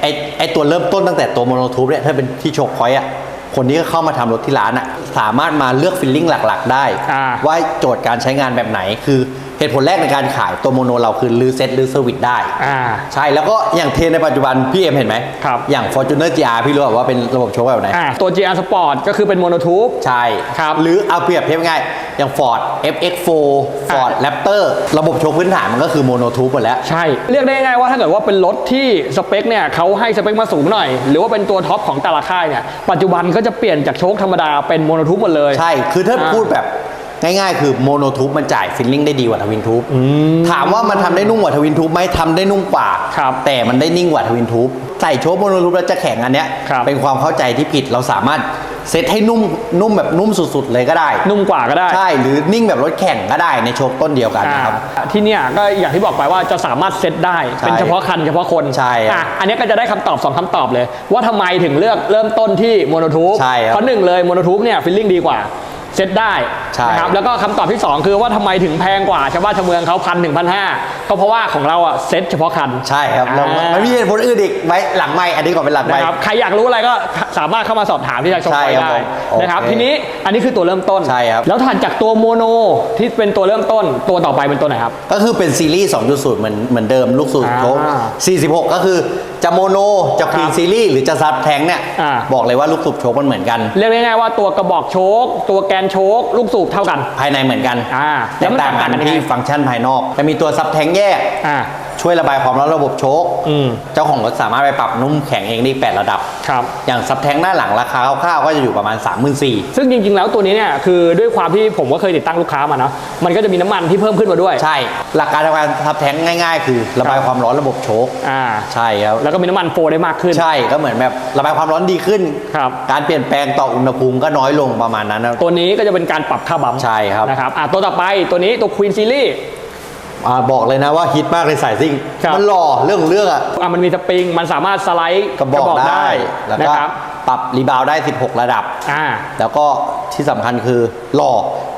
ไอไอตัวเริ่มต้นตั้งแต่ตัวโมโนทูบเนี่ยถ้าเป็นที่โชคพอยต์อะคนที่เข้ามาทำรถที่ร้านอะสามารถมาเลือกฟิลลิ่งหลัก ๆ ได้อ่าว่าโจทย์การใช้งานแบบไหนคือ เหตุผลแรกในการขายตัวโมโนเราคือรื้อเซ็ตรื้อเซอร์วิสได้ อ่า ใช่แล้วก็อย่างเทรนในปัจจุบัน พี่เอ็มเห็นไหมครับ อย่าง Fortuner GR พี่รู้ว่าเป็นระบบโชคแบบไหน อ่าตัว GR Sport ก็คือเป็นโมโนทูบ ใช่ ครับหรือเอาเปรียบเทียบง่ายๆอย่าง Ford FX4 Ford Raptor ระบบโชคพื้นฐานมันก็คือโมโนทูบหมดแล้ว ใช่ เรียกได้ง่ายๆว่าถ้าเกิดว่าเป็นรถที่สเปคเนี่ยเขาให้สเปคมาสูงหน่อย หรือว่าเป็นตัวท็อปของแต่ละค่ายเนี่ยปัจจุบันก็จะเปลี่ยนจากโชคธรรมดาเป็นโมโนทูบหมดเลย ใช่ คือถ้าอ่าพูดแบบ ง่ายๆ คือโมโนทูบมันจ่ายฟิลลิ่งได้ดีกว่าทวินทูบถามว่ามันทำได้นุ่มกว่าทวินทูบไหมทำได้นุ่มกว่าครับแต่มันได้นิ่งกว่าทวินทูบใส่โชคโมโนทูบแล้วจะแข็งอันเนี้ยครับเป็นความเข้าใจที่ผิดเราสามารถเซตให้นุ่มนุ่มแบบนุ่มสุดๆเลยก็ได้ นุ่มกว่าก็ได้ ใช่ หรือนิ่งแบบรถแข่งก็ได้ในโชคต้นเดียวกันนะครับอ่าที่เนี่ยก็อย่างที่บอกไปว่าจะสามารถเซตได้ใช่เป็นเฉพาะคันเฉพาะคนใช่ครับอะอันนี้ก็จะได้คำตอบ 2คำตอบเลย ว่าทำไมถึงเลือกเริ่มต้นที่โมโนทูบใช่ครับเพราะหนึ่งเลยโมโนทูบเนี่ยฟิลลิ่งดีกว่า เซตได้ใช่นะครับแล้วก็คำตอบที่ 2 คือว่าทำไมถึงแพงกว่าชาวบ้านชาวเมืองเขาพันถึงพันห้าก็เพราะว่าของเราอะเซตเฉพาะคัน ใช่ครับเราอ่า มันมีเหตุผลอื่นอีกไว้หลังไม่อันนี้ก่อนเป็นหลังไม่ นะครับใครอยากรู้อะไรก็ สามารถเข้ามาสอบถามที่ทางชมใช่พอยครับได้ผมนะครับ โอเคทีนี้อันนี้คือตัวเริ่มต้น ใช่ครับ แล้วถัดจากตัวโมโนที่เป็นตัวเริ่มต้นตัวต่อไปเป็นตัวไหนครับ ก็คือเป็นซีรีส์ 2.0 เหมือนเหมือนเดิมลูกสูตรอ่าโชค46 ก็คือจะโมโนจะควีคนรับซีรีส์หรือจะซับแทงเนี่ยอ่า บอกเลยว่าลูกสูบโชคมันเหมือนกัน เรียกง่ายๆว่าตัวกระบอกโชค ตัวแกนโชค ลูกสูบเท่ากันภายในเหมือนกันอ่าแตกต่างกันแล้วมันต่างกันยังไงที่ฟังก์ชันภายนอกจะมีตัวซับแทงแยก อ่า ช่วยระบายความร้อนระบบโชคอืมเจ้าของรถสามารถไปปรับนุ่มแข็งเองได้แปดระดับครับอย่างซับแทงหน้าหลังราคาคร่าวๆก็จะอยู่ประมาณ 3 4 0 0 0ซึ่งจริงๆ แล้วตัวนี้เนี่ยคือด้วยความที่ผมก็เคยติดตั้งลูกค้ามาเนาะมันก็จะมีน้ำมันที่เพิ่มขึ้นมาด้วยใช่ หลักการทำงานซับแทงง่าย ๆ คือระบายความร้อนระบบโชคอ่าใช่ครับแล้วก็มีน้ำมันโฟร์ได้มากขึ้นใช่ก็เหมือนแบบระบายความร้อนดีขึ้นครับการเปลี่ยนแปลงต่ออุณหภูมิก็น้อยลงประมาณนั้นนะตัวนี้ก็จะเป็นการปรับค่าบัมป์ใช่ครับนะครับอะตัวต่อไปตัวนี้ตัว Queen Series อ่าบอกเลยนะว่าฮิตมากในสายซิ่ง ครับ มันหล่อเรื่องของเรื่องอะอะมันมีสปริง มันสามารถสไลด์กระบอกได้แล้วนะก็ครับ ปรับรีบาวด์ได้ 16 ระดับ อ่า แล้วก็ที่สำคัญคือหล่อ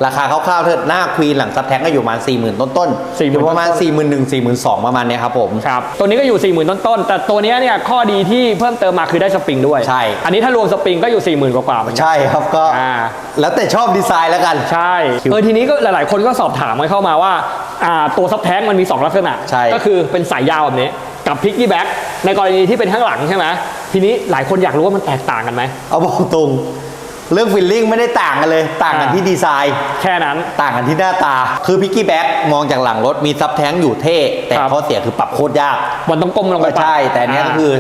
ราคาคร่าวๆเถิดหน้าควีนหลังซับแทงก็อยู่ประมาณ 40,000 ต้นๆ40,000อยู่ประมาณ 41,000 42,000 ประมาณเนี้ยครับผม ครับ ตัวนี้ก็อยู่ 40,000 ต้นๆ แต่ตัวเนี้ยเนี่ยข้อดีที่เพิ่มเติมมาคือได้สปริงด้วยใช่ อันนี้ถ้ารวมสปริงก็อยู่ 40,000 กว่าๆเหมือนกัน ใช่ครับก็อ่า แล้วแต่ชอบดีไซน์แล้วกัน ใช่เออทีนี้ก็หลายๆ คนก็สอบถามกันเข้ามาว่าอ่าตัวซับแท้งมันมี 2 ลักษณะ ใช่ ก็คือเป็นสายยาวแบบนี้ กับพิกกี้แบ็กในกรณีที่เป็นข้างหลังใช่ไหมทีนี้หลายคนอยากรู้ว่ามันแตกต่างกันไหม เอาบอกตรง เรื่องฟิลลิ่งไม่ได้ต่างกันเลย ต่างกันอ่า ที่ดีไซน์ แค่นั้น ต่างกันที่หน้าตา คือพิกกี้แบ็กมองจากหลังรถมีซับแท้งอยู่เท่ แต่ครับ ข้อเสียคือปรับโคตรยากมันต้องก้มลงไปก็ใช่ แต่อันเนี้ยก็คือ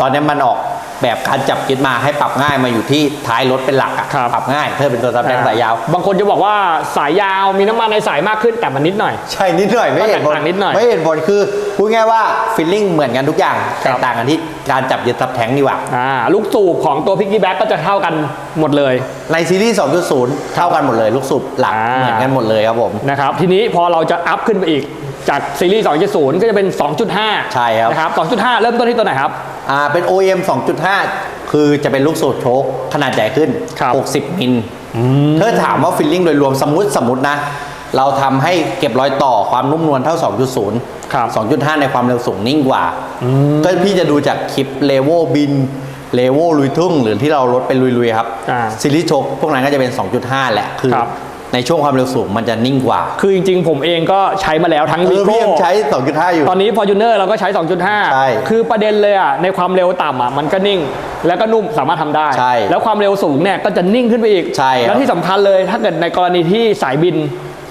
ตอนเนี้ยมันออก แบบการจับยึดมาให้ปรับง่ายมาอยู่ที่ท้ายรถเป็นหลักอะครับ ปรับง่ายเธอเป็นตัวซับแท้งสายยาว บางคนจะบอกว่าสายยาวมีน้ำมันในสายมากขึ้นแต่มันนิดหน่อย ใช่นิดหน่อยไม่เห็นผลก็แตกต่างนิดหน่อยไม่เห็นผลคือพูดง่ายว่าฟิลลิ่งเหมือนกันทุกอย่างครัแต่บต่างกันที่การจับยึดซับแท้งดีกว่า อ่าลูกสูบของตัวพิกกี้แบ็กก็จะเท่ากันหมดเลยในซีรีส์ 2.0 เท่ากันหมดเลย ลูกสูบหลักอ่าเหมือนกันหมดเลยครับผม นะครับทีนี้พอเราจะอัพขึ้นไปอีก จากซีรีส์ 2.0 ก็จะเป็น 2.5ใช่ครับ นะครับ 2.5 เริ่มต้นที่ตัวไหนครับ อ่าเป็น OEM 2.5 คือจะเป็นลูกสูบโชคขนาดใหญ่ขึ้น ครับ60 มิลเธอถามว่าฟิลลิ่งโดยรวมสมมติสมมตินะ เราทำให้เก็บรอยต่อความนุ่มนวลเท่า 2.0 ครับ 2.5 ในความเร็วสูงนิ่งกว่า ก็พี่จะดูจากคลิปเลเวลบินเลเวลลุยทุ่ง หรือที่เราลดเป็นลุยๆครับ อ่าซีรีส์โชคพวกนั้นก็จะเป็น 2.5 แหละ คือ ครับ ในช่วงความเร็วสูงมันจะนิ่งกว่า คือจริงๆ ผมเองก็ใช้มาแล้วทั้งเอวีอโก้พี่ยังใช้ 2.5 อยู่ ตอนนี้ Fortuner เราก็ใช้ 2.5 ใช่คือประเด็นเลยอะในความเร็วต่ำอะมันก็นิ่ง แล้วก็นุ่มสามารถทำได้ ใช่แล้วความเร็วสูงเนี่ยก็จะนิ่งขึ้นไปอีก ใช่ครับ แล้วที่สำคัญเลยถ้าเกิดในกรณีที่สายบิน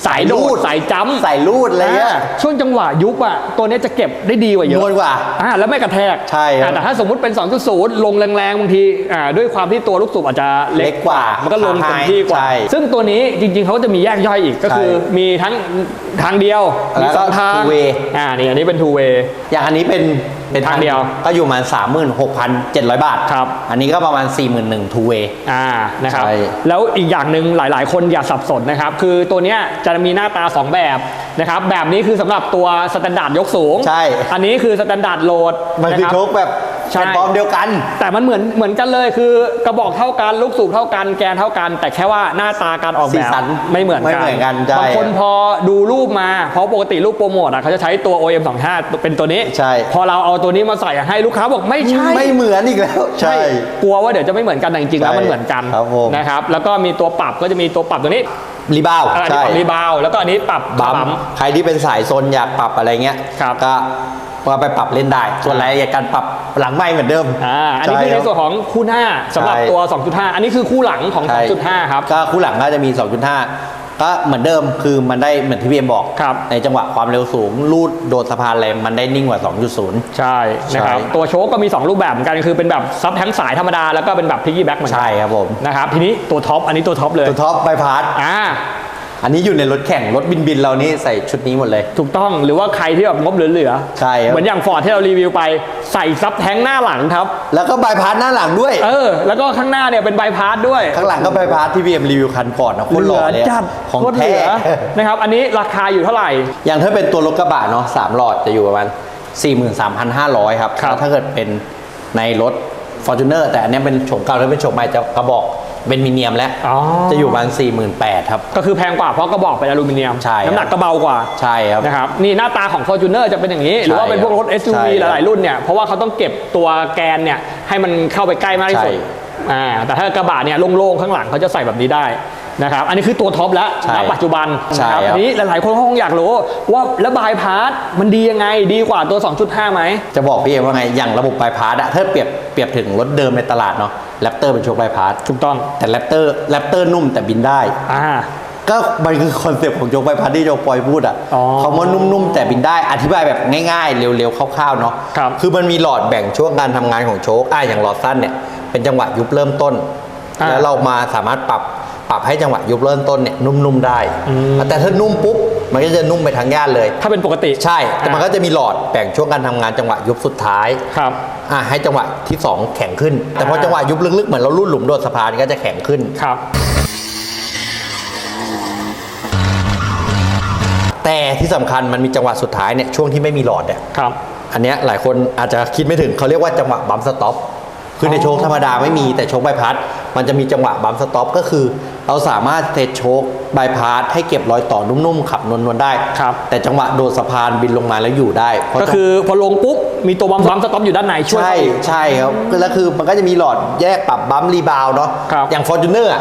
สายโดสายรูดด สายจัมป์ใส่รูดอะไรเงี้ยอ่าช่วงจังหวะยุบอะตัวเนี้ยจะเก็บได้ดีกว่าเยนอะวลกว่าอ่าแล้วไม่กระแทกใช่ครับอ่าแต่ถ้าสมมุติเป็น 2.0 ลงแรงๆบางทีอ่าด้วยความที่ตัวลูกสูบอาจจะเล็กเล็กกว่ามันก็ลงเต็มที่กว่า ใช่ซึ่งตัวนี้จริงๆเขาจะมีแยกย่อยอีกก็คือใช่มีทั้งทางเดียวมีแล้วก็สองทาง two way อ่านี่อันนี้เป็น two way อย่างอันนี้เป็น เป็นทางเดียว ก็อยู่ประมาณ 36,700 บาท ครับ อันนี้ก็ประมาณ 41,000 two way อ่า นะครับใช่แล้วอีกอย่างหนึ่งหลาย ๆ คนอย่าสับสนนะครับ คือตัวเนี้ยจะมีหน้าตา 2 แบบนะครับ แบบนี้คือสำหรับตัวสแตนดาร์ดยกสูง ใช่ อันนี้คือสแตนดาร์ดโหลดมันคือนะรับโชคแบบ ใช่ แพลตฟอร์มเดียวกัน แต่มันเหมือนเหมือนกันเลยคือกระบอกเท่ากันลูกสูบเท่ากันแกนเท่ากัน แต่แค่ว่าหน้าตาการออกสีแบบสันไม่เหมือนไม่กันเหมือนกันใช่ บางคนพอดูรูปมาเพราะปกติรูปโปรโมทอะเขาจะใช้ตัว OM 25เป็นตัวนี้ ใช่ พอเราเอาตัวนี้มาใส่ให้ลูกค้าบอกไม่ใช่ ไม่เหมือนอีกแล้ว ใช่ กลัวว่าเดี๋ยวจะไม่เหมือนกันแต่จริงๆแล้วใช่มันเหมือนกันครับผม นะครับแล้วก็มีตัวปรับก็จะมีตัวปรับตัวนี้รีบาวเอออันนี้ใช่ปรับรีบาวด์แล้วก็อันนี้ปรับบัมบัมใครที่เป็นสายโซนอยากปรับอะไรเงี้ย ครับก็ ก็ไปปรับเล่นได้ ส่วนรายละเอียดการปรับหลังไม่เหมือนเดิมอ่าอันนี้คือในส่วนของคู่หน้าสำหรับใช่ตัว 2.5 อันนี้คือคู่หลังของใช่2.5 ครับ ก็คู่หลังก็จะมี 2.5 ก็เหมือนเดิมคือมันได้เหมือนที่พี่เอ็มบอกครับในจังหวะความเร็วสูง ลูดโดดสะพานอะไรมันได้นิ่งกว่า 2.0 ใช่นะครับใช่ตัวโชคก็มี 2 รูปแบบเหมือนกันคือเป็นแบบซับแทงสายธรรมดาแล้วก็เป็นแบบพิกกี้แบ็กเหมือนกัใช่ครับผมนะครับทีนี้ตัวท็อปอันนี้ตัวท็อปเลยตัวท็อปไบพาสอ่า อันนี้อยู่ในรถแข่งรถบินบินๆเรานี่ใส่ชุดนี้หมดเลย ถูกต้องหรือว่าใครที่แบบงบเหลือๆใช่ครับ เหมือนอย่างฟอร์ดที่เรารีวิวไปใส่ซับแทงหน้าหลังครับ แล้วก็ไบพาสหน้าหลังด้วย เออ แล้วก็ข้างหน้าเนี่ยเป็นใบพาสด้วย ข้างหลังก็ไบพาสที่พี่เอ็มรีวิวคันก่อนนะโคนหล่อเลยอะจัดของโคตรเหแท้ลือนะครับ อันนี้ราคาอยู่เท่าไหร่ อย่างถ้าเป็นตัวรถกระบะเนาะสามหลอดจะอยู่ประมาณ 43,500 ครับครับแล้วถ้าเกิดเป็นในรถ Fortuner แต่อันเนี้ยเป็นโฉมเก่าถ้าเป็นโฉมใหม่จะกระบอก เป็นมิเนียมแล้ว อ๋อจะอยู่ประมาณ48,000ครับ ก็คือแพงกว่าเพราะกระบอกเป็นอลูมิเนียม ใช่ครับ น้ำหนักก็เบากว่าใช่ครับ นะครับนี่หน้าตาของ Fortuner จะเป็นอย่างนี้ หรือว่าเป็นพวกรถใช่ SUV ครับหลายๆรุ่นเนี่ยเพราะว่าเขาต้องเก็บตัวแกนเนี่ยให้มันเข้าไปใกล้มากที่สุดใช่ อ่าแต่ถ้ากระบะเนี่ยโล่งๆข้างหลังเขาจะใส่แบบนี้ได้ นะครับ อันนี้คือตัวท็อปแล้วใช่ณปัจจุบันใช่นะครับครับ อันนี้หลายๆคนคงอยากรู้ว่าแล้วบายพาสมันดียังไงดีกว่าตัว 2.5 ไหม จะบอกพี่เอ็มว่าไง อย่างระบบบายพาสอะถ้าเปรียบเปรียบถึงรถเดิมในตลาดเนาะแรปเตอร์เป็นโชคบายพาสถูกต้อง แต่แรปเตอร์แรปเตอร์นุ่มแต่บินได้ อ่า ก็มันคือคอนเซปต์ของโจกใบพัดที่โจกปอยพูดอะอ๋อคำว่านุ่มๆแต่บินได้อธิบายแบบง่ายๆ เร็วๆคร่าวๆเนาะครับคือมันมีหลอดแบ่งช่วงการทำงานของโชคอะอย่างหลอดสั้นเนี่ยเป็นจังหวะยุบเริ่มต้น อ่าแล้วเรามาสามารถปรับ ปรับให้จังหวะยุบเริ่มต้นเนี่ยนุ่มๆได้ แต่ถ้านุ่มปุ๊บมันก็จะนุ่มไปทั้งย่านเลย ถ้าเป็นปกติใช่ แต่มันก็จะมีหลอดแบ่งช่วงการทำงานจังหวะยุบสุดท้ายครับอะให้จังหวะที่สองแข็งขึ้น แต่พอจังหวะยุบลึกๆเหมือนเราลุ่นหลุมโดดสะพานก็จะแข็งขึ้นครับแต่ที่สำคัญมันมีจังหวะสุดท้ายเนี่ยช่วงที่ไม่มีหลอดเนี่ยครับ อันเนี้ยหลายคนอาจจะคิดไม่ถึงเขาเรียกว่าจังหวะบัมสต็อป คือในโชคธรรมดาไม่มีแต่โชคบายพาสมันจะมีจังหวะบัมสต็อปก็คือ เราสามารถเซตโชคบายพาสให้เก็บรอยต่อนุ่มๆขับนวลๆได้ ครับ แต่จังหวะโดดสะพานบินลงมาแล้วอยู่ได้เพราะก็คือพอลงปุ๊บมีตัวบัมบัมสต็อปอยู่ด้านในช่วยใช่เขาอีกใช่ครับแล้วคือมันก็จะมีหลอดแยกปรับบัมรีบาวเนาะครับ อย่างฟอร์จูเนอร์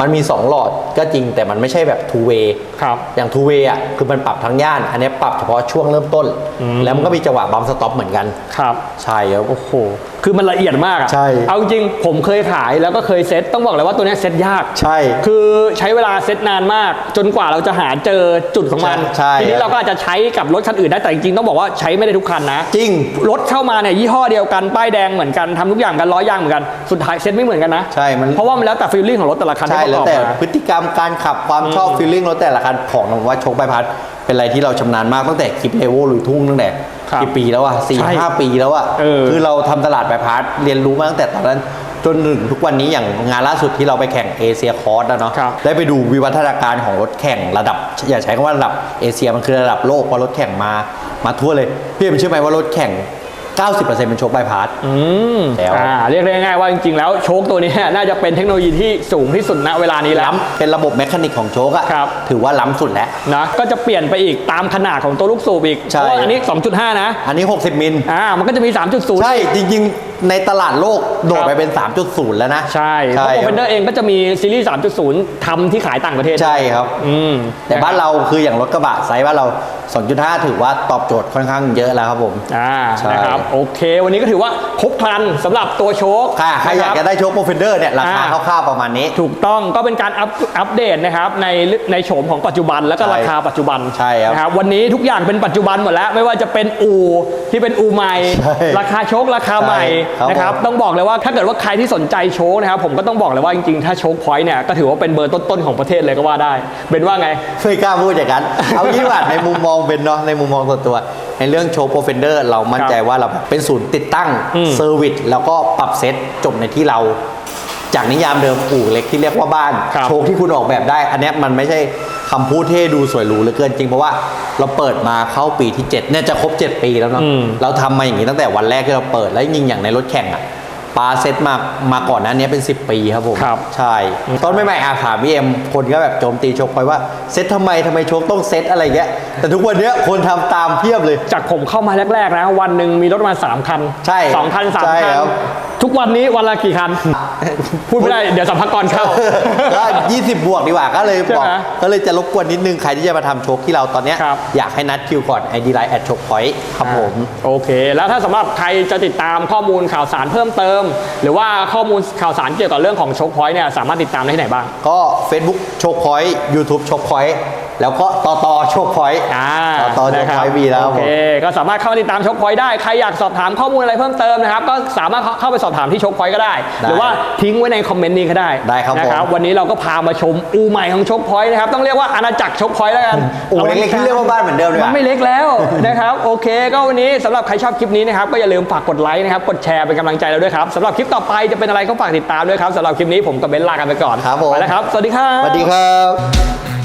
มันมี 2 หลอดก็จริงแต่มันไม่ใช่แบบ two way ครับอย่าง two way อะคือมันปรับทั้งย่าน อันนี้ปรับเฉพาะช่วงเริ่มต้น แล้วมันก็มีจังหวะบัมสต็อปเหมือนกันครับใช่ครับ โอ้โหคือมันละเอียดมากอะใช่เอาจริงๆผมเคยขายแล้วก็เคยเซ็ตต้องบอกเลยว่าตัวเนี้ยเซ็ตยากใช่ คือใช้เวลาเซ็ตนานมาก จนกว่าเราจะหาเจอจุดของมันใช่ทีนี้ครับเราก็อาจจะใช้กับรถคันอื่นได้แต่จริงๆต้องบอกว่าใช้ไม่ได้ทุกคันนะ จริงรถเข้ามาเนี่ยยี่ห้อเดียวกันป้ายแดงเหมือนกันทำทุกอย่างกันล้อยางเหมือนกันสุดท้ายเซ็ตไม่เหมือนกันนะใช่มันเพราะว่ามันแล้วแต่ฟีลลิ่งของรถแต่ละคันใช่ที่ประแล้วกอบแต่มาพฤติกรรมการขับความชอบฟีลลิ่งรถแต่ละคันของผมว่าโชคใบพัดเป็นอะไรที่เราชำนาญมากตั้งแต่คลิปเลโวลุยทุ่งตั้งแต่ครับกี่ปีแล้วอะสี่ใช่ห้าปีแล้วอะเออคือเราทำตลาดใบพัดเรียนรู้มาตั้งแต่ตอนนั้นจนถึงทุกวันนี้อย่างงานล่าสุดที่เราไปแข่งเอเชียคอร์สนะเนาะครับได้ไปดูวิวัฒนาการของรถแข่งระดับ อย่าใช้คำว่าระดับเอเชียมันคือระดับโลกเพราะรถแข่งมามาทั่วเลยพี่เอ็มเชื่อไหมว่ารถแข่ง 90%เป็นโชคใบพัด อืมแล้ว อ่าเรียกได้ง่ายๆว่าจริงๆแล้วโชคตัวนี้น่าจะเป็นเทคโนโลยีที่สูงที่สุดณเวลานี้แล้ว ล้ำเป็นระบบแมคานิกของโชคอะครับ ถือว่าล้ำสุดแล้ว นะก็จะเปลี่ยนไปอีกตามขนาดของตัวลูกสูบอีกใช่เพราะว่าอันนี้ 2.5 นะ อันนี้ 60 มิล อ่ามันก็จะมี 3.0 ใช่ จริง ๆในตลาดโลกโดดไปเป็น 3.0 แล้วนะ ใช่เพใช่ราะคเฟรับนเดอร์เองก็จะมีซีรีส์ 3.0ทำที่ขายต่างประเทศ ใช่ครับ อืมแต่บ้านเราคืออย่างรถกระบะไซส์บ้านเรา 2.5 ถือว่าตอบโจทย์ค่อนข้างเยอะแล้วครับผม อ่าใช่นะครับ โอเค วันนี้ก็ถือว่าครบครันสำหรับตัวโชคค่ะใครอยากนบจะได้โชคโปรเฟนเดอร์เนี่ยราคาอ่าคร่าวๆประมาณนี้ ถูกต้องก็เป็นการอัปอัปเดตนะครับในในโฉมของปัจจุบันแล้วก็ใช่ราคาปัจจุบัน ใช่ครับนะครับ วันนี้ทุกอย่างเป็นปัจจุบันหมดแล้วไม่ว่าจะเป็นอู่ที่เป็นอู่ใหม่ใช่ราคาโชคราคาใหม่ใช่ครับนะครับผมต้องบอกเลยว่าถ้าเกิดว่าใครที่สนใจโชคนะครับผมก็ต้องบอกเลยว่าจริงๆ ถ้าโชคพอยต์เนี่ยก็ถือว่าเป็นเบอร์ต้นๆของประเทศเลยก็ว่าได้เป็นว่าไง ไม่กล้าพูดอย่างนั้น เอางี้ว่าในมุมมองเป็นเนาะในมุมมองส่วนตัว ในเรื่องโชว์โปรเฟนเดอร์เรามั่นใจว่าเราเป็นศูนย์ติดตั้งอืมเซอร์วิสแล้วก็ปรับเซตจบในที่เรา จากนิยามเดิมอู่เล็กที่เรียกว่าบ้าน ครับโชว์ที่คุณออกแบบได้ อันเนี้ยมันไม่ใช่ คำพูดที่ดูสวยหรูเหลือเกินจริงเพราะว่าเราเปิดมาเข้าปีที่ 7 เนี่ยจะครบ 7 ปีแล้วเนาะอืมเราทำมาอย่างนี้ตั้งแต่วันแรกที่เราเปิดแล้วยิงอย่างในรถแข่งอะปาเซตมามาก่อนหนั้นนี้เป็น 10 ปีครับผมครับใช่ต้นไม่ใหม่อาถามพี่เอ็มคนก็แบบโจมตีโชคไปว่าเซตทำไมทำไมโชคต้องเซตอะไรเงี้ยแต่ทุกวันเนี้ยคนทำตามเพียบเลย จากผมเข้ามาแรกๆนะวันหนึ่งมีรถมา 3 คัน ใช่สองคันสามใช่คันครับ ทุกวันนี้วันละกี่คัน พูดไม่ได้เดี๋ยวสัมภาระเข้า ก็20 บวกดีกว่าก็เลยบอกใช่ไหมก็เลยจะรบกวนนิดนึง ใครที่จะมาทำโชคที่เราตอนเนี้ยครับ อยากให้นัดคิวก่อน ID Line แอดโชคพอยต์ครับผม โอเค แล้วถ้าสำหรับใครจะติดตามข้อมูลข่าวสารเพิ่มเติม หรือว่าข้อมูลข่าวสารเกี่ยวกับเรื่องของโชคพอยต์เนี่ยสามารถติดตามได้ที่ไหนบ้าง ก็ Facebook โชคพอยต์ YouTube โชคพอยต์ แล้วก็ต่อต่อโชคพอยต์อ่าต่อต่อโชคนะพอยต์มีแล้วคโอรับผเคมก็สามารถเข้ามาติดตามโชคพอยต์ได้ใครอยากสอบถามข้อมูลอะไรเพิ่มเติมนะครับก็สามารถเข้าเข้าไปสอบถามที่โชคพอยต์ก็ได้ได้ หรือว่าทิ้งไว้ในคอมเมนต์นี้ก็ได้ได้ครับนะผมวันนี้เราก็พามาชมอูใหม่ของโชคพอยต์นะครับต้องเรียกว่าอาณาจักรโชคพอยต์แล้วกันอู่เล็กๆที่เรียกว่าบ้านเหมือนเดิมเลยมันอะไม่เล็กแล้วนะครับโอเค ก็วันนี้สำหรับใครชอบคลิปนี้นะครับก็อย่าลืมฝากกดไลค์นะครับกดแชร์เป็นกำลังใจเราด้วยครับสำหรับคลิปต่อไปจะเป็นอะไรก็ฝากติดตามด้วยครับสำหรับคลิปนี้ผมกับเบนซ์ลากันไปก่อนครับผมไปแล้วครับสวัสดีครับสวัสดีครับ